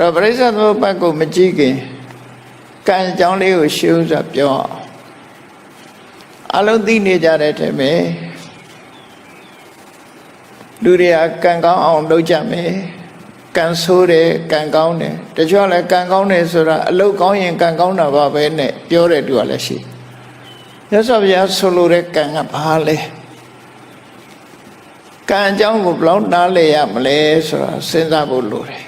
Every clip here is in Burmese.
တော့ပရိစ္ဆေသမုပ္ပါဒ်ကိုမကြည့်ခင်ကံအကြောင်းလေးကိုရှင်းဥစွာပြောအောင်အလုံးသိနေကြတဲ့ထဲမှာလူတွေကကံကောင်းအောင်လုပ်ကြမယ်ကံဆိုးတယ်ကံကောင်းတယ်တချို့ကလည်းကံကောင်းတယ်ဆိုတာအလုပ်ကောင်းရင်ကံကောင်းတာပါပဲနဲ့ပြောတဲ့သူကလည်းရှိမြတ်စွာဘုရားဆိုလိုတဲ့ကံကဘာလဲကံအကြောင်းကိုဘယ်လောက်နားလည်ရမလဲဆိုတာစဉ်းစားဖို့လိုတယ်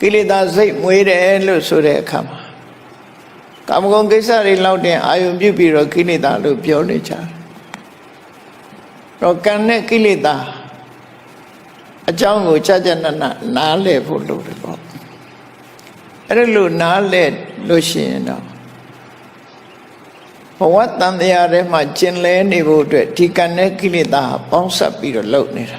ကိလေသာစိတ်မွေးတယ်လို့ဆိုတဲ့အခါမှာကာမဂုဏ်ကိစ္စတွေလောက်တင်အာယုံပြုပြီးတော့ကိလေသာလို့ပြောနေကြတယ်တော့ကံနဲ့ကိလေသာအကြောင်းကိုကြကြနနနားလည်ဖို့လိုတယ်ပေါ့အဲ့ဒါလို့နားလည်လို့ရှိရင်တော့ဘဝတန်တရားထဲမှာကျင်လဲနေဖို့အတွက်ဒီကံနဲ့ကိလေသာပေါင်းစပ်ပြီးတော့လုပ်နေတာ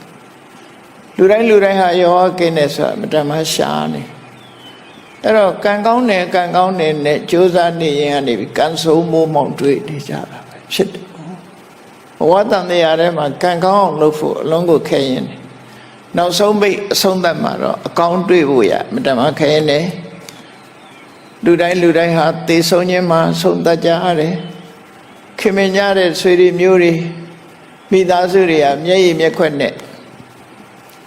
လူတိုင်းလူတိုင်းဟာယောဂကင်းတယ်ဆိုတာမတမရှားနေအဲ့တော့ကံကောင်းတယ်ကံကောင်းတယ်နဲ့ကြိုးစားနေရင်ကနေပြီးကံဆိုးမိုးမောင်တွေ့နေကြတာပဲဖြစ်တယ်ဘဝတန်တရားထဲမှာကံကောင်းအောင်လုပ်ဖို့အလုံးကိုခဲရင်တယ်နောက်ဆုံးပိတ်အဆုံးသတ်မှာတော့အကောင်းတွေ့ဖို့ရမတမခဲရင်တယ်လူတိုင်းလူတိုင်းဟာသေဆုံးခြင်းမှာဆုံးသတ်ကြရတယ်ခင်မင်ကြတဲ့ဆွေတွေမျိုးတွေမိသားစုတွေကမျက်ရည်မျက်ခွက်နဲ့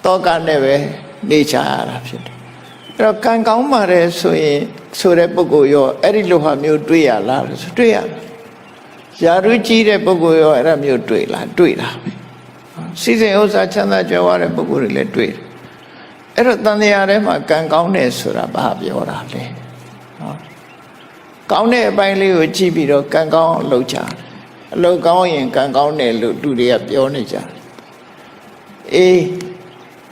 တောကနဲ့ပဲနေချရတာဖြစ်တယ်အဲ့တော့ကံကောင်းပါတယ်ဆိုရင်ဆိုတဲ့ပုဂ္ဂိုလ်ရောအဲ့ဒီလိုဟာမျိုးတွေ့ရလားလို့ဆိုတွေ့ရတယ်ယာရုကြီးတဲ့ပုဂ္ဂိုလ်ရောအဲ့ဒါမျိုးတွေ့လားတွေ့တာပဲစီစဉ်ဥစ္စာချမ်းသာကြွယ်ဝတဲ့ပုဂ္ဂိုလ်တွေလည်းတွေ့တယ်အဲ့တော့တန်တရားထဲမှာကံကောင်းတယ်ဆိုတာဘာပြောတာလဲနော်ကောင်းတဲ့အပိုင်းလေးကိုကြည့်ပြီးတော့ကံကောင်းအောင်လုပ်ကြတယ်အလုပ်ကောင်းရင်ကံကောင်းတယ်လို့လူတွေကပြောနေကြတယ်အေး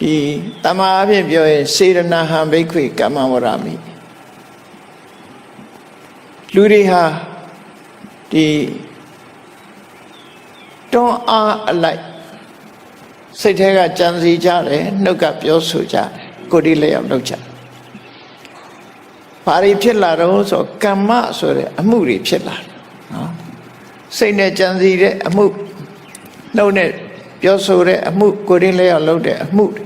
ဒီတမအဖြစ်ပြောရင်စေရနာဟံဘိခွေကမ္မဝရမိလူတွေဟာဒီတွန်းအားအလိုက်စိတ်ထဲကကြံစီကြတယ်နှုတ်ကပြောဆိုကြတယ်ကိုယ်ဒီလျောက်လုပ်ကြတယ်ဘာတွေဖြစ်လာတော့ဆိုကမ္မဆိုတဲ့အမှုတွေဖြစ်လာတယ်နော်စိတ်နဲ့ကြံစီတဲ့အမှုနှုတ်နဲ့ ပြောဆိုတဲ့အမှုကိုယ်ဒီလျောက်လုပ်တဲ့အမှုတွေ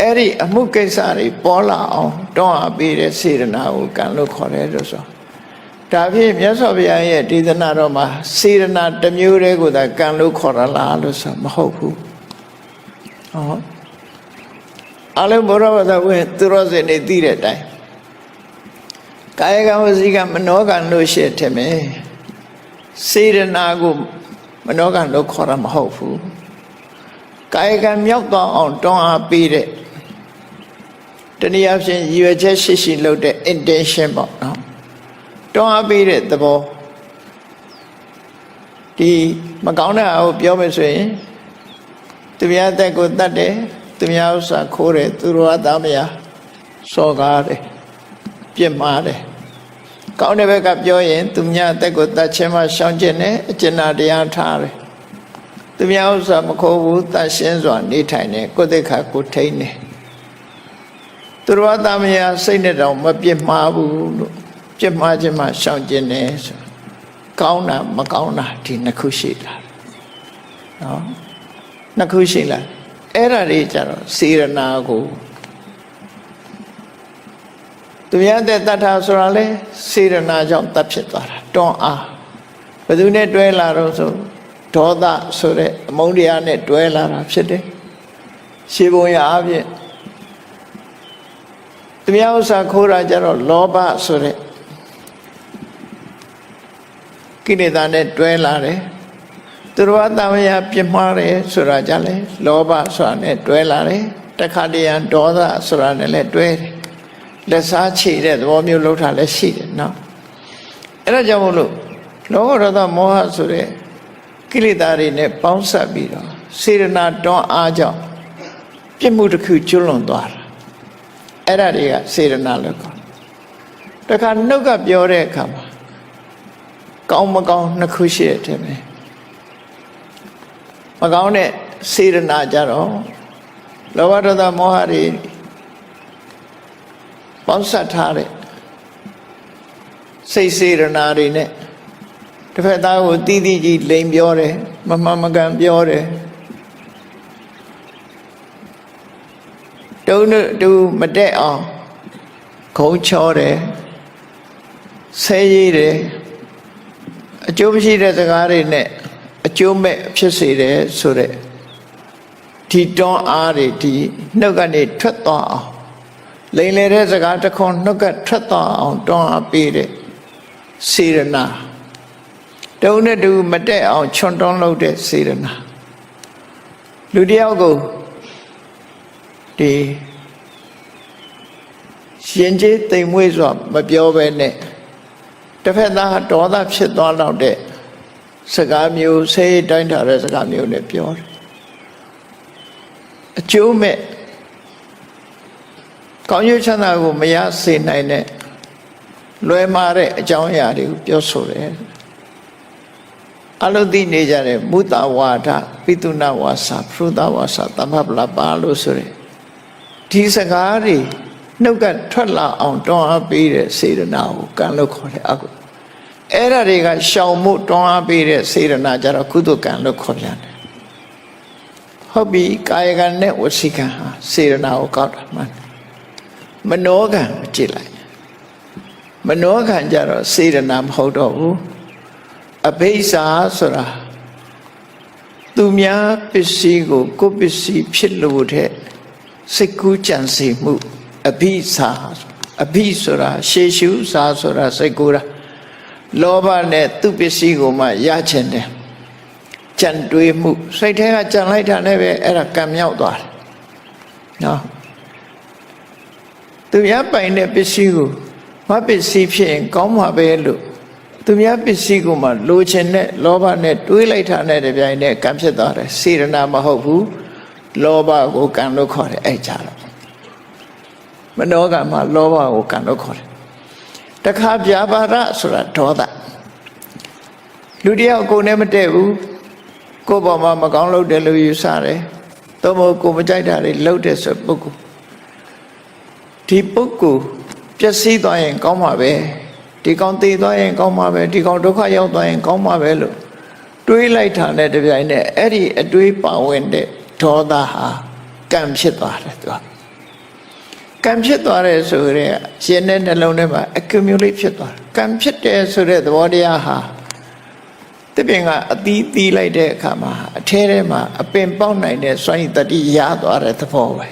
အဲ့ဒီအမှုကိစ္စတွေပေါ်လာအောင်တွန်းအားပေးတဲ့စေတနာကိုကံလို့ခေါ်တယ်လို့ဆိုဒါဖြင့်မြတ်စွာဘုရားရဲ့ဒေသနာတော်မှာစေတနာတစ်မျိုးတည်းကိုသာကံလို့ခေါ်ရလားလို့ဆိုမဟုတ်ဘူးဟောအလုံးဘောရဝသဝင်သူရောစင်နေသိတဲ့အတိုင်းကာယကံဝစီကံမနောကံလို့ရှိထင်မယ်စေတနာကိုမနောကံလို့ခေါ်ရမဟုတ်ဘူး ကာယကံမြောက်သွားအောင်တွန်းအားပေးတဲ့တနည်းအားဖြင့်ရည်ရွယ်ချက်ရှိရှိလုပ်တဲ့ intention ပေါ့နော်တွန်းအားပေးတဲ့သဘောဒီမကောင်းတဲ့အရာကိုပြောမယ်ဆိုရင်သူများအသက်ကိုတတ်တယ်သူများဥစ္စာခိုးတယ်သူတော်အသားမယားစော်ကားတယ်ပြစ်မှားတယ်ကောင်းတဲ့ဘက်ကပြောရင်သူများအသက်ကိုတတ်ခြင်းမှရှောင်ကျင်တယ်အကျဉ်းတရားထားတယ် သူများဥစ္စာမခိုးဘူးတတ်ရှင်းစွာနေထိုင်တယ်ကိုယ်သက်ခါကိုထိန်တယ်သူတော်အသားမယားစိတ်နဲ့တောင်မပြစ်မှားဘူးလို့ပြစ်မှားခြင်းမှရှောင်ကျင်တယ်ဆိုကောင်းတာမကောင်းတာဒီနှစ်ခုရှိလာနော်နှစ်ခုရှိလာအဲ့ဒါတွေကြတော့စေရနာကိုသူများတဲ့တတ်တာဆိုတာလေစေရနာကြောင့်တတ်ဖြစ်သွားတာတွန်းအားဘယ်သူနဲ့တွဲလာတော့ဆို ဒေါသဆိုတဲ့အမုန်းတရားနဲ့တွဲလာတာဖြစ်တယ်ရှေးဘုံရအပြင်သူများဥစ္စာခိုးတာကြတော့လောဘဆိုတဲ့ကိလေသာနဲ့တွဲလာတယ်သူတော်ဘာတမယပြစ်မှားတယ်ဆိုတာကြလဲလောဘဆိုတာနဲ့တွဲလာတယ်တခါတရံဒေါသဆိုတာနဲ့လည်းတွဲတယ်လက်စားချေတဲ့သဘောမျိုးလောက်တာလည်းရှိတယ်နော်အဲ့ဒါကြောင့်မို့လို့လောဘဒေါသမောဟဆိုတဲ့ ကိလေသာတွေနဲ့ပေါင်းစပ်ပြီးတော့စေရနာတွန်းအားကြောင့်ပြစ်မှုတစ်ခုကျွလွန်သွားတာအဲ့ဒါတွေကစေရနာလို့ခေါ်တယ်တခါနှုတ်ကပြောတဲ့အခါမှာကောင်းမကောင်းနှစ်ခုရှိတယ်ထင်တယ်မကောင်းတဲ့စေရနာကြတော့လောဘဒေါသမောဟတွေပေါင်းစပ်ထားတဲ့စိတ်စေရနာတွေနဲ့ တစ်ဖက်သားကိုတီးတီးကြီးလိန်ပြောတယ်မမှန်မကန်ပြောတယ်တုံးတူမတက်အောင်ခုံချောတယ်ဆဲရည်တယ်အကျိုးမရှိတဲ့စကားတွေနဲ့အကျိုးမဲ့ဖြစ်စေတယ်ဆိုတဲ့ဒီတွန်းအားတွေဒီနှုတ်ကနေထွက်သွားအောင်လိန်လေတဲ့စကားတစ်ခွန်းနှုတ်ကထွက်သွားအောင်တွန်းအားပေးတဲ့စေရနာ တုံးနဲ့တူမတက်အောင်ချွန်တွန်းလုပ်တဲ့စေရနာလူတယောက်ကိုဒီရှင်ကျေးတိမ်မွေးစွာမပြောဘဲနဲ့တစ်ဖက်သားဒေါသဖြစ်သွားတော့တဲ့စကားမျိုးဆေးတိုင်းထားတဲ့စကားမျိုးနဲ့ပြောတယ်အကျိုးမဲ့ကောင်းကျိုးချမ်းသာကိုမရစေနိုင်တဲ့လွယ်မာတဲ့အကြောင်းအရာတွေကိုပြောဆိုတယ် အလုသိနေကြတဲ့မုတဝါဒပိတုနာဝါစာဖရုဒဝါစာတမ္ပပလပါလို့ဆိုရယ်ဒီစကားတွေနှုတ်ကထွက်လာအောင်တွန်းအားပေးတဲ့စေတနာကိုကံလို့ခေါ်တယ်အကုအဲ့ဒါတွေကရှောင်မှုတွန်းအားပေးတဲ့စေရနာကြတော့ကုသကံလို့ခေါ်ပြန်တယ်ဟုတ်ပြီကာယကံနဲ့ဝစီကံဟာစေရနာကိုကောက်တာမှန်မနောကံကိုကြည့်လိုက်မနောကံကြတော့စေရနာမဟုတ်တော့ဘူး အဘိဇာဆိုတာသူများပစ္စည်းကို ကိုယ်ပစ္စည်းဖြစ်လို့တဲ့စိတ်ကူးကြံစီမှုအဘိဇာအဘိဆိုတာရှေရှုစာဆိုတာစိတ်ကူးတာလောဘနဲ့သူပစ္စည်းကိုမှရချင်တယ်ကြံတွေးမှုစိတ်ထဲကကြံလိုက်တာနဲ့ပဲအဲ့ဒါကံမြောက်သွားတယ်နော်သူများပိုင်တဲ့ပစ္စည်းကိုမပစ္စည်းဖြစ်ရင်ကောင်းမှာပဲလို့ သူများပစ္စည်းကိုမှလိုချင်တဲ့လောဘနဲ့တွေးလိုက်တာနဲ့တပြိုင်နက်ကံဖြစ်သွားတယ်စေရနာမဟုတ်ဘူးလောဘကိုကံလို့ခေါ်တယ်အဲ့ကြတော့မနောကမှာလောဘကိုကံလို့ခေါ်တယ်တခါပြာပါဒဆိုတာဒေါသလူတယောက်ကိုယ်နဲ့မတည့်ဘူးကိုယ့်ဘောမှာမကောင်းလို့တယ်လို့ယူဆတယ်သို့မဟုတ်ကိုမကြိုက်တာတွေလှုပ်တဲ့ဆိုပုဂ္ဂိုလ်ဒီပုဂ္ဂိုလ်ပျက်စီးသွားရင်ကောင်းမှာပဲ ဒီကောင်တည်သွားရင်ကောင်းမှာပဲဒီကောင်ဒုက္ခရောက်သွားရင်ကောင်းမှာပဲလို့တွေးလိုက်တာနဲ့တပြိုင်နက်အဲ့ဒီအတွေးပါဝင်တဲ့ဒေါသဟာကံဖြစ်သွားတယ်သူကကံဖြစ်သွားတယ်ဆိုရဲရှင်တဲ့နှလုံးထဲမှာ accumulate ဖြစ်သွားတယ်ကံဖြစ်တယ်ဆိုတဲ့သဘောတရားဟာတပင်ကအသီးသီးလိုက်တဲ့အခါမှာအထဲထဲမှာအပင်ပေါက်နိုင်တဲ့စွမ်းရည်တတိရသွားတဲ့သဘောပဲ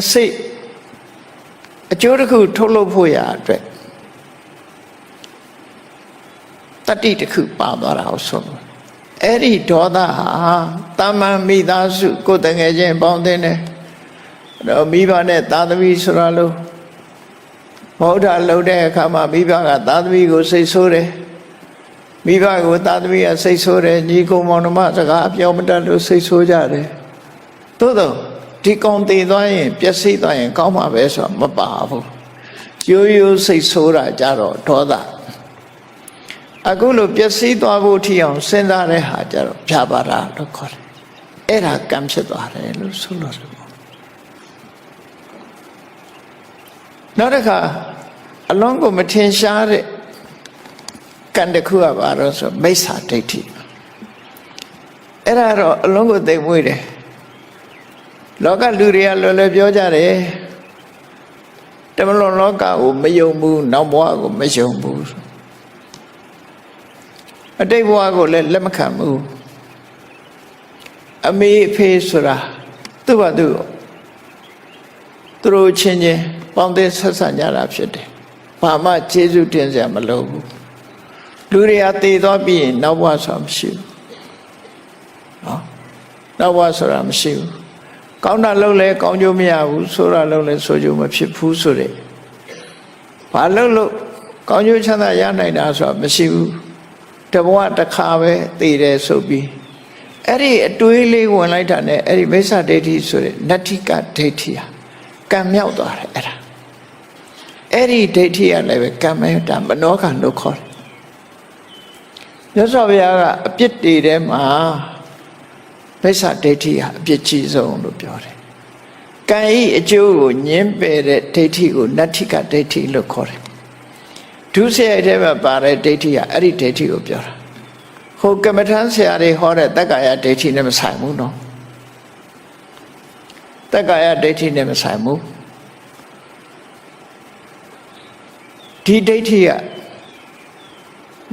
အစိတ်အကျိုးတစ်ခုထုတ်လုပ်ဖို့ရအတွက် တတိတစ်ခုပါသွားတာကိုဆိုလို့အဲ့ဒီဒေါသဟာတာမန်မိသားစုကိုယ်တငယ်ချင်းပေါင်းတဲ့နဲ့တော့မိဘနဲ့သာသမီဆိုတာလို့ဘုရားလှုပ်တဲ့အခါမှာမိဘကသာသမီကိုစိတ်ဆိုးတယ်မိဘကိုသာသမီကစိတ်ဆိုးတယ်ညီကိုမောင်နှမစကားပြောမတတ်လို့စိတ်ဆိုးကြတယ်သို့တော့ဒီကောင်တည်သွားရင်ပျက်စီးသွားရင် ကောင်းမှာပဲဆိုတော့မပါဘူးရိုးရိုးစိတ်ဆိုးတာကြတော့ဒေါသ အခုလိုပျက်စီးသွားဖို့ထီအောင်စဉ်းစားတဲ့ဟာကြတော့ဖြာပါတာလို့ခေါ်တယ်အဲ့ဒါကံဖြစ်သွားတယ်လို့ဆိုလို့ဆိုနောက်တစ်ခါအလုံးကိုမထင်ရှားတဲ့ကံတစ်ခုကပါတော့ဆိုမိစ္ဆာဒိဋ္ဌိအဲ့ဒါတော့အလုံးကိုသိမ့်မွေးတယ်လောကလူတွေကလွယ်လွယ်ပြောကြတယ်တမလွန်လောကကိုမယုံဘူးနောက်ဘဝကိုမယုံဘူး အတိတ်ဘဝကိုလည်းလက်မခံဘူးအမေအဖေဆိုတာသူ့ဘာသူသူတို့ချင်းချင်းပေါင်းတဲ့ဆက်ဆံကြတာဖြစ်တယ်ဘာမှကျေးဇူးတင်စရာမလိုဘူးလူတွေကတည်သွားပြီးရင်နောက်ဘဝဆိုတာမရှိဘူးနော်နောက်ဘဝဆိုတာမရှိဘူးကောင်းတာလုပ်လဲကောင်းကျိုးမရဘူးဆိုးတာလုပ်လဲဆိုးကျိုးမဖြစ်ဘူးဆိုတဲ့ဘာလုပ်လို့ကောင်းကျိုးချမ်းသာရနိုင်တာဆိုတာမရှိဘူး တဘဝတစ်ခါပဲတည်တယ်ဆိုပြီးအဲ့ဒီအတွေးလေးဝင်လိုက်တာနဲ့အဲ့ဒီမိစ္ဆာဒိဋ္ဌိဆိုတဲ့နတ္ထိကဒိဋ္ဌိဟာကံမြောက်သွားတယ်အဲ့ဒါအဲ့ဒီဒိဋ္ဌိကလည်းပဲကံမဲတာမနောကံလို့ခေါ်တယ်မြတ်စွာဘုရားကအပြစ်တွေထဲမှာမိစ္ဆာဒိဋ္ဌိဟာအပြစ်ကြီးဆုံးလို့ပြောတယ်ကံဤအကျိုးကိုညင်းပယ်တဲ့ဒိဋ္ဌိကိုနတ္ထိကဒိဋ္ဌိလို့ခေါ်တယ် ဒုစရိုက်ထဲမှာပါတဲ့ဒိဋ္ဌိကအဲ့ဒီဒိဋ္ဌိကိုပြောတာဟိုကမ္မထမ်းဆရာတွေဟောတဲ့တက္ကာယဒိဋ္ဌိနဲ့မဆိုင်ဘူးနော်တက္ကာယဒိဋ္ဌိနဲ့မဆိုင်ဘူးဒီဒိဋ္ဌိက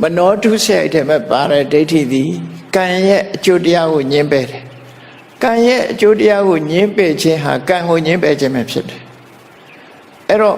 မနောဒုစရိုက်ထဲမှာပါတဲ့ဒိဋ္ဌိသည်ကံရဲ့အကျိုးတရားကိုညှင်းပယ်တယ်ကံရဲ့အကျိုးတရားကိုညှင်းပယ်ခြင်းဟာကံကိုညှင်းပယ်ခြင်းပဲဖြစ်တယ်အဲ့တော့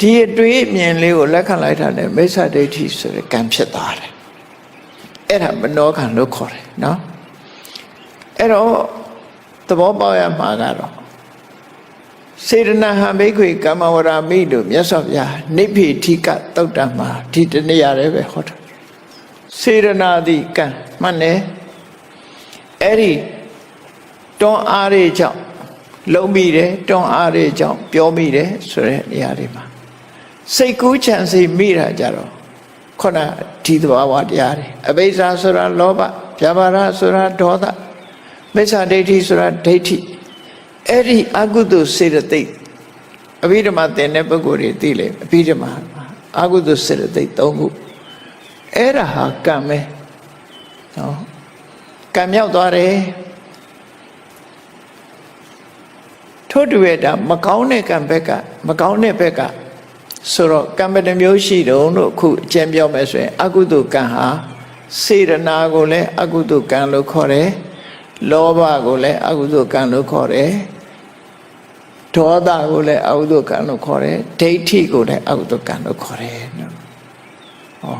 ဒီအတွေးမြင်လေးကိုလက်ခံလိုက်တာနဲ့မိစ္ဆာဒိဋ္ဌိဆိုတဲ့ကံဖြစ်သွားတယ်အဲ့ဒါမနောကံလို့ခေါ်တယ်နော်အဲ့တော့သဘောပေါက်ရမှာကတော့စေတနာဟံဘိက္ခွေကမ္မဝရမိတို့မြတ်စွာဘုရားနိဗ္ဗေထိကတုတ်တံမှာဒီတနေ့ရတယ်ပဲဟောတာစေရနာတိကံမှန်တယ်အဲ့ဒီတွန်းအားတွေကြောင့်လုံးမိတယ်တွန်းအားတွေကြောင့်ပြောမိတယ်ဆိုတဲ့နေရာတွေမှာ စိတ်ကူးချမ်းစိမိတာကြတော့ခုနဒီသဘာဝတရားတွေအဘိဇာဆိုတာလောဘဗျာပါဒဆိုတာဒေါသမိစ္ဆာဒိဋ္ဌိဆိုတာဒိဋ္ဌိအဲ့ဒီအကုသိုလ်စေတသိက်အဘိဓမ္မာသင်တဲ့ပုဂ္ဂိုလ်တွေသိလေအဘိဓမ္မာအကုသိုလ်စေတသိက်၃ခုအဲ့ဒါဟာကံပဲနော်ကံမြောက်သွားတယ်ထို့တူရဲ့ဒါမကောင်းတဲ့ကံဘက်ကမကောင်းတဲ့ဘက်က ဆိုတော့ကံမတမျိုးရှိတုံးလို့အခုအကျဉ်းပြောမယ်ဆိုရင် အကုသိုလ်ကံဟာစေရနာကိုလည်းအကုသိုလ်ကံလို့ခေါ်တယ်လောဘကိုလည်းအကုသိုလ်ကံလို့ခေါ်တယ်ဒေါသကိုလည်းအကုသိုလ်ကံလို့ခေါ်တယ်ဒိဋ္ဌိကိုလည်းအကုသိုလ်ကံလို့ခေါ်တယ်နော်ဟော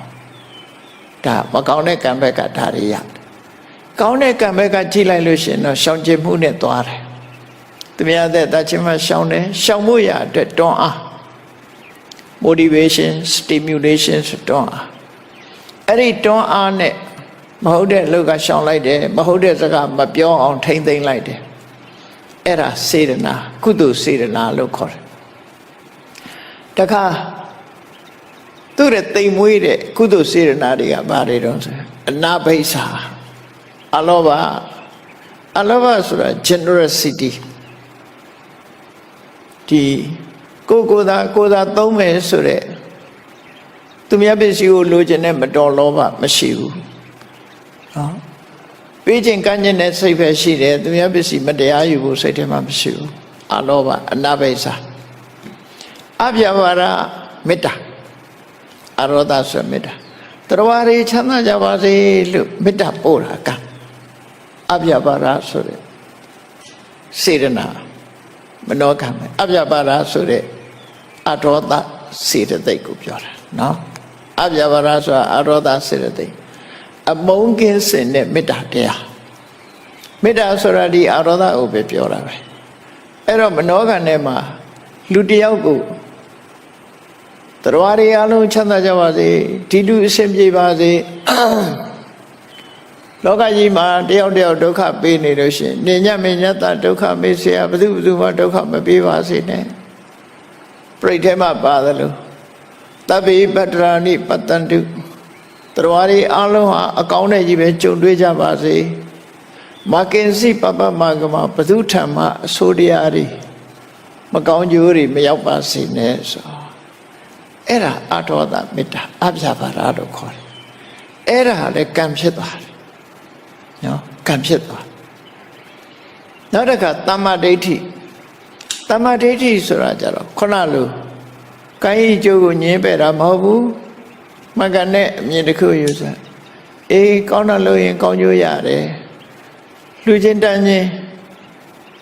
ဒါမကောင်းတဲ့ကံဘက်ကဒါတွေရတယ်ကောင်းတဲ့ကံဘက်ကကြည့်လိုက်လို့ရှိရင်တော့ရှောင်ကျဉ်မှုနဲ့သွားတယ်သူများတဲ့တချင်းမရှောင်တယ်ရှောင်ဖို့ရအတွက်တွန်းအား motivation stimulation ဆိုတွန်းအားအဲ့ဒီတွန်းအားနဲ့မဟုတ်တဲ့လောက်ကရှောင်လိုက်တယ်မဟုတ်တဲ့စကားမပြောအောင်ထိမ့်သိမ့်လိုက်တယ်အဲ့ဒါစေတနာကုသိုလ်စေတနာလို့ခေါ်တယ်တခါသူ့ရဲ့တိမ်မွေးတဲ့ကုသိုလ်စေတနာတွေကဘာတွေတော့ဆိုအနာဘိစာအလောဘအလောဘဆိုတာ generosity ဒီ ကိုကိုသာကိုသာသုံးမယ်ဆိုတဲ့သူများပစ္စည်းကိုလိုချင်တဲ့မတော်လောဘမရှိဘူးနော်ပေးခြင်းကမ်းခြင်းနဲ့စိတ်ပဲရှိတယ်သူများပစ္စည်းမတရားယူဖို့စိတ်ထဲမှာမရှိဘူးအလောဘအနာဘိစာအပြဘာရမေတ္တာအရောဒဆိုမေတ္တာတရားရီချမ်းသာကြပါစေလို့မေတ္တာပို့တာကအပြဘာရဆိုတဲ့စေရနာမနောကမယ်အပြပါဒဆိုတဲ့ အရောဒစေတသိက်ကိုပြောတာနော်အပြပါဒဆိုတာအရောဒစေတသိက်အမုန်းကင်းစင်တဲ့မေတ္တာတရားမေတ္တာဆိုတာဒီအရောဒကိုပဲပြောတာပဲအဲ့တော့မနောကနဲ့မှာလူတစ်ယောက်ကိုတရားတွေအလုံးချမ်းသာကြပါစေဒီလူအဆင်ပြေပါစေလောကကြီးမှာတယောက်တယောက်ဒုက္ခပေးနေလို့ရှိရင်နေညမညတဒုက္ခမေးเสียဘယ်သူဘယ်သူမှဒုက္ခမပေးပါစေနဲ့ ပြိဋ္ဌဲမှာပါတယ်လို့တပိပတ္တရာနိပတ္တန္တုတရားတွေအလုံးဟာအကောင်းနဲ့ကြီးပဲကြုံတွေ့ကြပါစေမကင်စီပပမကမဘသူထံမှအဆိုးတရားတွေမကောင်းကျိုးတွေမရောက်ပါစေနဲ့ဆိုအဲ့ဒါအထောဒမေတ္တာအပြပါရလို့ခေါ်တယ်အဲ့ဒါလည်းကံဖြစ်သွားတယ်နော်ကံဖြစ်သွားနောက်တစ်ခါတမ္မာဒိဋ္ဌိ တမ္မာဒိဋ္ဌိဆိုတာကြတော့ခုနလိုကိုင်းကြီးကျိုးကိုညင်းပယ်တာမဟုတ်ဘူးမကန်နဲ့အမြင်တစ်ခုယူစားအေးကောင်းတာလို့ရင်ကောင်းကျိုးရတယ်လူချင်းတန်းချင်း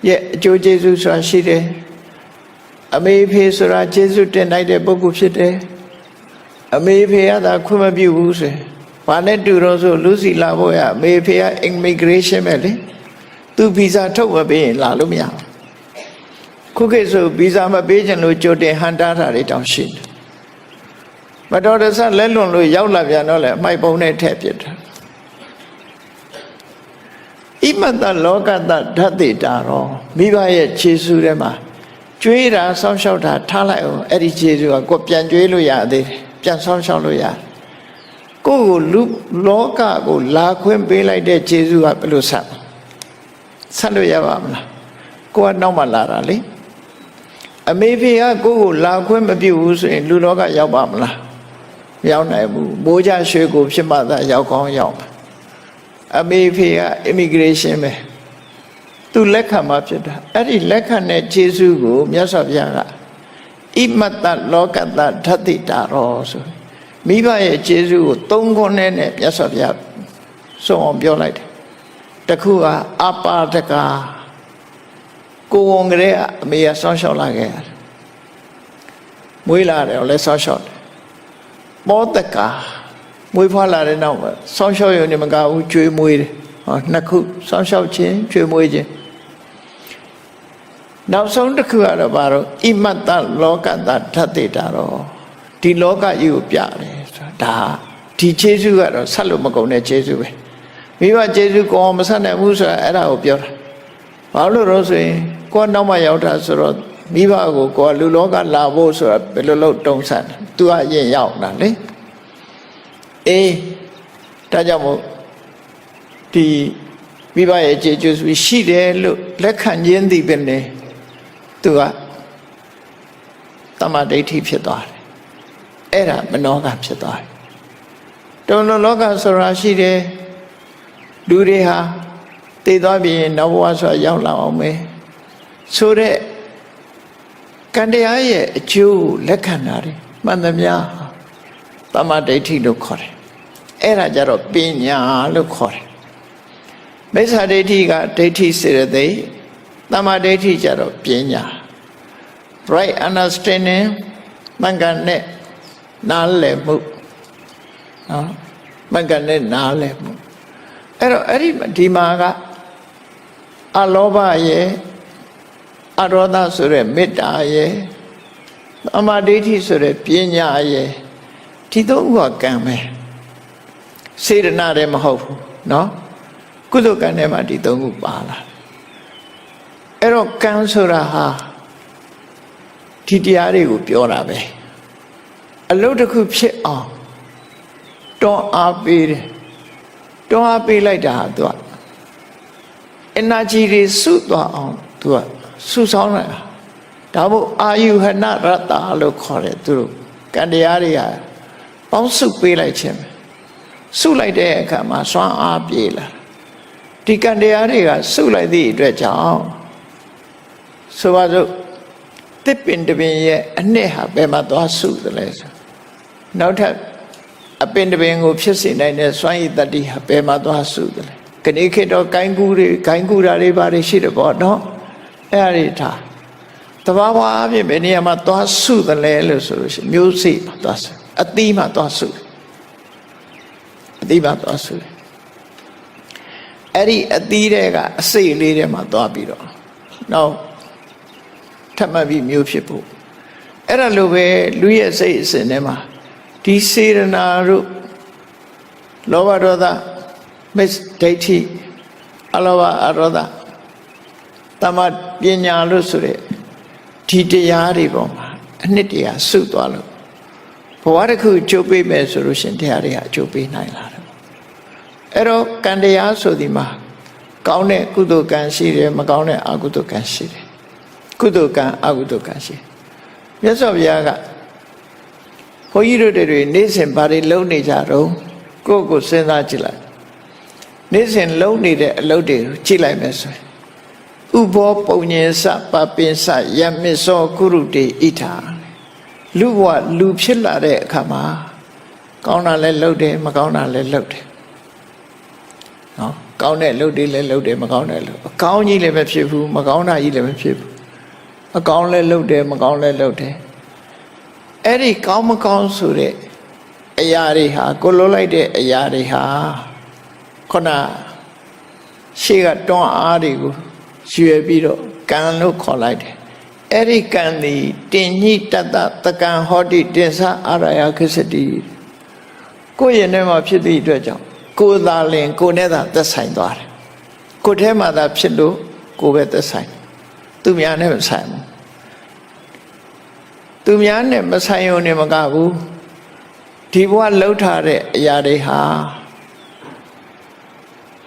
ရဲ့အကျိုးကျေးဇူးဆိုတာရှိတယ်အမေဖေဆိုတာကျေးဇူးတင်နိုင်တဲ့ပုဂ္ဂိုလ်ဖြစ်တယ်အမေဖေကသာခွင့်မပြုဘူးဆိုရင်ဘာနဲ့တူတော့ဆိုလူစီလာဖို့ရအမေဖေက immigration ပဲလေသူဗီဇာထုတ်မပေးရင်လာလို့မရဘူး ခုခေတ်ဆိုဗီဇာမပေးချင်လို့ကြိုတင်ဟန်တားတာတွေတောင်ရှိတယ်မတော်တဆလက်လွန်လို့ရောက်လာပြန်တော့လေအမိုက်ပုံနဲ့ထည့်ပြစ်တာဣမတလောကတဓာတိတာရောမိဘရဲ့ခြေဆူထဲမှာကျွေးတာဆောင်းလျှောက်တာထားလိုက်အောင်အဲ့ဒီခြေဆူကကိုပြန်ကျွေးလို့ရသေးတယ်ပြန်ဆောင်းလျှောက်လို့ရတယ်ကိုယ့်ကိုလူလောကကိုလာခွင့်ပေးလိုက်တဲ့ခြေဆူကဘယ်လိုဆက်ဆက်လို့ရပါမလားကိုကနောက်မှလာတာလေ အမေဖေကကိုယ့်ကိုလာခွင့်မပြုဘူးဆိုရင်လူလောကရောက်ပါမလားမရောက်နိုင်ဘူးမိုးကြရွှေကိုဖြစ်မှသာရောက်ကောင်းရောက်မှာအမေဖေက immigration ပဲသူလက်ခံမှဖြစ်တာအဲ့ဒီလက်ခံတဲ့ခြေဆုကိုမြတ်စွာဘုရားကဣမတ္တလောကတ္တဓတ္တိတာရောဆိုမိဘရဲ့ခြေဆုကိုသုံးခွန်းနဲ့မြတ်စွာဘုရားဆုံးအောင်ပြောလိုက်တယ်တခုကအပါဒကာ ကိုဝန်ကလေးကအမေကဆောင်းလျှောက်လာခဲ့ရတယ်မွေးလာတယ်လည်းဆောင်းလျှောက်တယ်မောတကာမွေးဖွားလာတဲ့နောက်မှာဆောင်းလျှောက်ရုံနဲ့မကဘူးကျွေးမွေးတယ်ဟောနှစ်ခုဆောင်းလျှောက်ခြင်းကျွေးမွေးခြင်းနောက်ဆုံးတစ်ခုကတော့ဘာလို့ဣမတ္တလောကတ္တဓာတိတာတော့ဒီလောကကြီးကိုပြတယ်ဆိုတာဒါဒီခြေဆုကတော့ဆက်လို့မကုန်တဲ့ခြေဆုပဲမိဘခြေဆုကောမဆက်နိုင်ဘူးဆိုတာအဲ့ဒါကိုပြောတာ ဘာလို့လို့ဆိုရင်ကိုယ်နောက်မှရောက်တာဆိုတော့မိဘကိုကိုယ်လူလောကလာဖို့ဆိုတာဘယ်လိုလုပ်တုံးဆန်းသူကအရင်ရောက်တာလေအေးဒါကြောင့်မို့ဒီမိဘရဲ့ခြေကျိုးဆိုရှိတယ်လို့လက်ခံခြင်းသည်ပဲနေသူကတမ္မာဒိဋ္ဌိဖြစ်သွားတယ်အဲ့ဒါမနောကဖြစ်သွားတယ်တုံလုံးလောကဆိုတာရှိတယ်လူတွေဟာ တည်သွားပြီးရင်နောက်ဘဝဆိုတာရောက်လာအောင်မယ်ဆိုတဲ့ကံတရားရဲ့အကျိုးလက်ခံတာတွေမှန်သမျှတမ္မာဒိဋ္ဌိလို့ခေါ်တယ်အဲ့ဒါကြတော့ပညာလို့ခေါ်တယ်မိစ္ဆာဒိဋ္ဌိကဒိဋ္ဌိစေရသိက်တမ္မာဒိဋ္ဌိကြတော့ပညာ right understanding မင်္ဂန်နဲ့နားလည်မှုနော်မင်္ဂန်နဲ့နားလည်မှုအဲ့တော့အဲ့ဒီဒီမှာက အလောဘရဲ့ အရောဒဆိုတဲ့မေတ္တာရဲ့အမဒိဋ္ဌိဆိုတဲ့ပညာရဲ့ဒီသုံးခုကကံပဲစေတနာလည်းမဟုတ်ဘူးเนาะကုသိုလ်ကံထဲမှာဒီသုံးခုပါလာအဲ့တော့ကံဆိုတာဟာဒီတရားတွေကိုပြောတာပဲအလုပ်တစ်ခုဖြစ်အောင်တွန်းအားပေးတယ်တွန်းအားပေးလိုက်တာဟာသူက energy တွေစုသွားအောင်သူကစုဆောင်းလိုက်တာဒါမို့အာယုဟနရတ္တလို့ခေါ်တယ်သူတို့ကံတရားတွေကပေါင်းစုပေးလိုက်ခြင်းပဲစုလိုက်တဲ့အခါမှာစွမ်းအားပြေလာဒီကံတရားတွေကစုလိုက်သည့်အတွက်ကြောင့်ဆိုပါစို့တစ်ပင်တစ်ပင်ရဲ့အနှစ်ဟာဘယ်မှာသွားစုသလဲဆိုနောက်ထပ်အပင်တစ်ပင်ကိုဖြစ်စေနိုင်တဲ့စွမ်းရည်တတ္တိဟာဘယ်မှာသွားစုသလဲ ခဏခေတ်တော့ဂိုင်းကူးတွေဂိုင်းကူးတာတွေဘာတွေရှိတယ်ပေါ့နော်အဲ့ဒါတွေထားတဘာဝအဖြစ်ဘယ်နေရာမှာသွားစုသလဲလို့ဆိုလို့ရှိရင်မျိုးစိမှာသွားစုအသီးမှာသွားစုတယ်အသီးမှာသွားစုတယ်အဲ့ဒီအသီးတွေကအစိတ်လေးတွေမှာသွားပြီးတော့နောက်ထပ်မှတ်ပြီးမျိုးဖြစ်ဖို့အဲ့ဒါလိုပဲလူရဲ့စိတ်အစဉ်ထဲမှာဒီစေရနာတို့လောဘဒေါသ မစ္ဒိဋ္ဌိအလောဘအရောဓတမပညာလို့ဆိုတဲ့ဒီတရားတွေပေါ်မှာအနှစ်တရားစုသွားလို့ဘဝတစ်ခုကြိုးပေးမယ်ဆိုလို့ရှင်တရားတွေကအကျိုးပေးနိုင်လာတယ်အဲ့တော့ကံတရားဆိုဒီမှာကောင်းတဲ့ကုသိုလ်ကံရှိတယ်မကောင်းတဲ့အကုသိုလ်ကံရှိတယ်ကုသိုလ်ကံအကုသိုလ်ကံရှိမြတ်စွာဘုရားကဘုန်းကြီးတို့တွေနေ့စဉ်ဘာတွေလုပ်နေကြတော့ကိုယ့်ကိုယ်စဉ်းစားကြည့်လိုက် နေ့စဉ်လုပ်နေတဲ့အလုပ်တွေကိုကြည့်လိုက်မယ်ဆိုရင်ဥဘောပုံညင်စပပင်စယမစ္စောကုရုတေဣထာလူဘဝလူဖြစ်လာတဲ့အခါမှာကောင်းတာလည်းလုပ်တယ်မကောင်းတာလည်းလုပ်တယ်နော်ကောင်းတဲ့လုပ်တွေလည်းလုပ်တယ်မကောင်းတဲ့လုပ်အကောင်းကြီးလည်းမဖြစ်ဘူးမကောင်းတာကြီးလည်းမဖြစ်ဘူးအကောင်းလည်းလုပ်တယ်မကောင်းလည်းလုပ်တယ်အဲ့ဒီကောင်းမကောင်းဆိုတဲ့အရာတွေဟာကိုလုံးလိုက်တဲ့အရာတွေဟာ ခုနရှေ့ကတွန်းအားတွေကိုရွယ်ပြီးတော့ကံလို့ခေါ်လိုက်တယ်အဲ့ဒီကံဒီတင်ညိတတတကံဟောတိတင်္စအာရယခစ္စတိကိုယ့်ရဲ့ထဲမှာဖြစ်သည့်အတွက်ကြောင့်ကိုယ်သာလင်ကိုယ်နဲ့သာသက်ဆိုင်သွားတယ်ကိုယ်ထဲမှာသာဖြစ်လို့ကိုယ်ပဲသက်ဆိုင်သူများနဲ့မဆိုင်ဘူးသူများနဲ့မဆိုင်ုံနဲ့မကဘူးဒီဘဝလှုပ်ထားတဲ့အရာတွေဟာ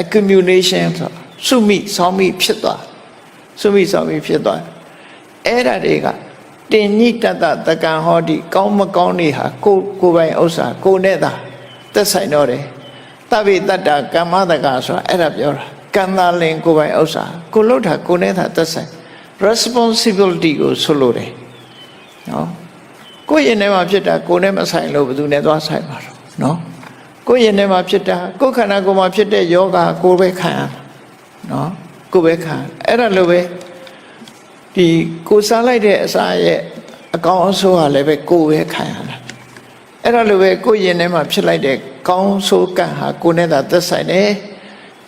accumulation ဆိုစုမိဆောင်းမိဖြစ်သွားစုမိဆောင်းမိဖြစ်သွားအဲ့ဒါတွေကတင်ညိတတတကံဟောတိကောင်းမကောင်းတွေဟာကိုကိုယ်ပိုင်ဥစ္စာကိုနဲ့သာသက်ဆိုင်တော့တယ်တဗ္ဗေတတ္တကမ္မတကဆိုတာအဲ့ဒါပြောတာကံသာလင်ကိုယ်ပိုင်ဥစ္စာကိုလှုပ်တာကိုနဲ့သာသက်ဆိုင် responsibility ကိုဆိုလိုတယ်နော်ကိုယ့်ရင်ထဲမှာဖြစ်တာကိုနဲ့မဆိုင်လို့ဘယ်သူနဲ့သွားဆိုင်မှာတော့နော် ကိုယ့်ရင်ထဲမှာဖြစ်တာကိုယ်ခန္ဓာကိုယ်မှာဖြစ်တဲ့ယောဂကိုယ်ပဲခံရနော်ကိုယ်ပဲခံအဲ့ဒါလိုပဲဒီကိုစားလိုက်တဲ့အစာရဲ့အကောင်အဆိုးဟာလည်းပဲကိုယ်ပဲခံရတာအဲ့ဒါလိုပဲကိုယ်ရင်ထဲမှာဖြစ်လိုက်တဲ့ကောင်းဆိုးကံဟာကိုယ်နဲ့သာသက်ဆိုင်တယ်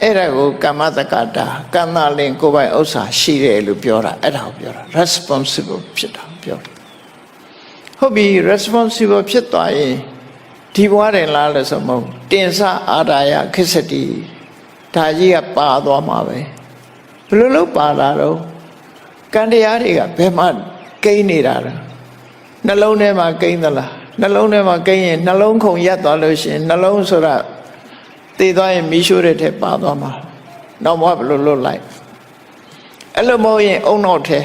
အဲ့ဒါကိုကမ္မတက္ကတာကံသာလင်ကိုယ်ပိုင်ဥစ္စာရှိတယ်လို့ပြောတာအဲ့ဒါကိုပြောတာ responsible ဖြစ်တာပြောတာဟုတ်ပြီ responsible ဖြစ်သွားရင် ဒီဘွားတယ်လားလို့ဆိုမဟုတ်တင်စအာရာယခစ္စတိဒါကြီးကပါသွားမှာပဲဘယ်လိုလုပ်ပါလာတော့ကံတရားတွေကဘယ်မှကိန်းနေတာလဲနှလုံးထဲမှာကိန်းသလားနှလုံးထဲမှာကိန်းရင်နှလုံးခုန်ရက်သွားလို့ရှိရင်နှလုံးဆိုတာတည်သွားရင်မီးရှို့တဲ့ထဲပါသွားမှာတော့ဘဝဘယ်လိုလွတ်လိုက်အဲ့လိုမဟုတ်ရင်အုံနောက်ထဲ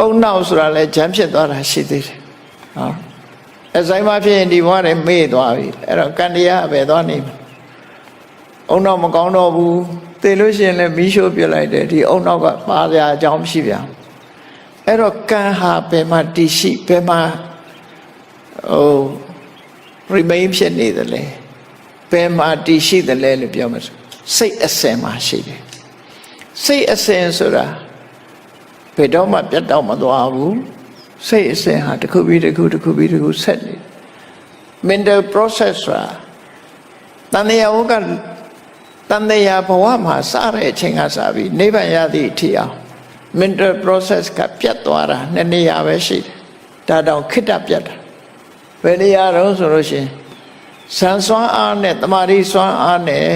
အုံနောက်ဆိုတာလဲဂျမ်းဖြစ်သွားတာရှိသေးတယ်ဟော အဆိုင်မှာဖြစ်ရင်ဒီဘဝနဲ့မေ့သွားပြီအဲ့တော့ကံတရားပဲသွားနေမှာအုံနောက်မကောင်းတော့ဘူးတည်လို့ရှိရင်လည်းမီးရှို့ပြစ်လိုက်တယ်ဒီအုံနောက်ကပါစရာအကြောင်းမရှိပြန်ဘူးအဲ့တော့ကံဟာဘယ်မှာတည်ရှိဘယ်မှာဟို remain ဖြစ်နေတယ်လဲဘယ်မှာတည်ရှိတယ်လဲလို့ပြောမှာဆိုစိတ်အစဉ်မှာရှိတယ်စိတ်အစဉ်ဆိုတာဘယ်တော့မှပြတ်တော့မသွားဘူး စိတ်အစဉ်ဟာတစ်ခုပြီးတစ်ခုတစ်ခုပြီးတစ်ခုဆက်နေတယ် mental process ဆိုတာတန်တရားဝကတန်တရားဘဝမှာစတဲ့အချိန်ကစပြီးနိဗ္ဗာန်ရသည့်အထိအောင် mental process ကပြတ်သွားတာနှစ်နေရာပဲရှိတယ်ဒါတောင်ခိတ္တပြတ်တာဘယ်နေရာတော့ဆိုလို့ရှိရင်ဇန်စွမ်းအားနဲ့တမာရီစွမ်းအားနဲ့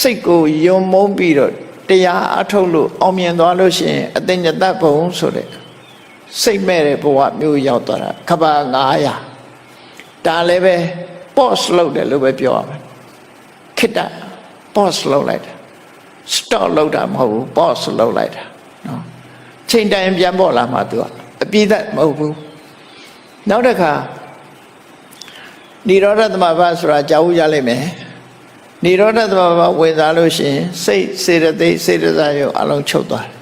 စိတ်ကိုယုံမုန်းပြီးတော့တရားအထုတ်လို့အောင်မြင်သွားလို့ရှိရင်အတင်ညတဘုံဆိုတဲ့ စိတ်မဲ့တဲ့ဘဝမျိုးရောက်သွားတာခဘာ900ဒါလည်းပဲ pause လုပ်တယ်လို့ပဲပြောရမယ်ခိတ္တ pause လုပ်လိုက်တာ stop လုပ်တာမဟုတ်ဘူး pause လုပ်လိုက်တာနော်ချိန်တိုင်းပြန်ပေါ်လာမှသူကအပြည့်သက်မဟုတ်ဘူးနောက်တစ်ခါនិရောဓသမဘာဆိုတာကြောက်ရလိမ့်မယ်និရောဓသမဘာဝင်စားလို့ရှိရင်စိတ်စေတသိက်စေတစာရုပ်အလုံးချုပ်သွားတယ်တ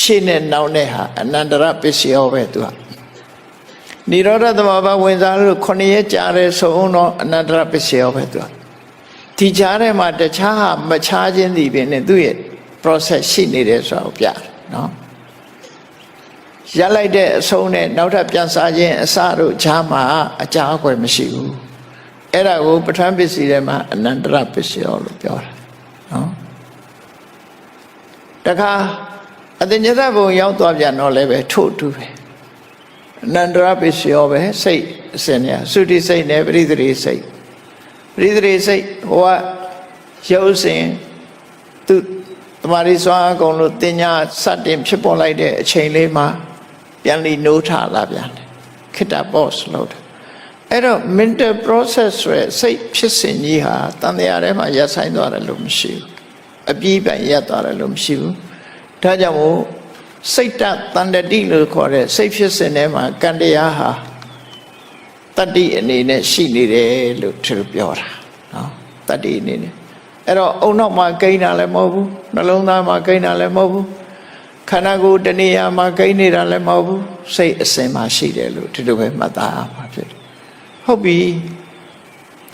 ရှေ့နဲ့နောက်နဲ့ဟာအနန္တရပစ္စယောပဲသူကនិရောဓသမဘာဝင်စားလို့ခုနှစ်ရက်ကြာတယ်ဆိုတော့အနန္တရပစ္စယောပဲသူကဒီကြားထဲမှာတခြားဟာမခြားခြင်းဒီပင်နဲ့သူ့ရဲ့ process ရှိနေတယ်ဆိုတာကိုပြတယ်နော်ရလိုက်တဲ့အဆုံးနဲ့နောက်ထပ်ပြန်စားခြင်းအစတို့ခြားမှာအကြာအကွယ်မရှိဘူးအဲ့ဒါကိုပဋ္ဌာန်းပစ္စည်းထဲမှာအနန္တရပစ္စယောလို့ပြောတာနော်တခါ အတ္တညတဘုံရောက်သွားပြန်တော့လည်းပဲထို့တူပဲအနန္တရပစ္စယောပဲစိတ်အစဉ်เนี่ยသုတိစိတ်နဲ့ပရိသေရိစိတ်ပရိသေရိစိတ်ဟိုကရုပ်စဉ်သူတမာရီစွာအကုန်လို့တင်ညာစတင်ဖြစ်ပေါ်လိုက်တဲ့အချိန်လေးမှာပြန်လီနိုးထလာပြန်တယ်ခိတ္တ boss လို့တယ်အဲ့တော့ mental process ဆိုရယ်စိတ်ဖြစ်စဉ်ကြီးဟာတန်တရားထဲမှာရပ်ဆိုင်သွားတယ်လို့မရှိဘူးအပြည့်ပိုင်ရပ်သွားတယ်လို့မရှိဘူး ဒါကြောင့်မို့စိတ်တတန်တတိလို့ခေါ်တဲ့စိတ်ဖြစ်စဉ်ထဲမှာကံတရားဟာတတ္တိအနေနဲ့ရှိနေတယ်လို့သူပြောတာနော်တတ္တိအနေနဲ့အဲ့တော့အုံနောက်မှာကိန်းတာလည်းမဟုတ်ဘူးနှလုံးသားမှာကိန်းတာလည်းမဟုတ်ဘူးခန္ဓာကိုယ်တဏှာမှာကိန်းနေတာလည်းမဟုတ်ဘူးစိတ်အစဉ်မှာရှိတယ်လို့ဒီလိုပဲမှတ်သားရမှာဖြစ်တယ်ဟုတ်ပြီ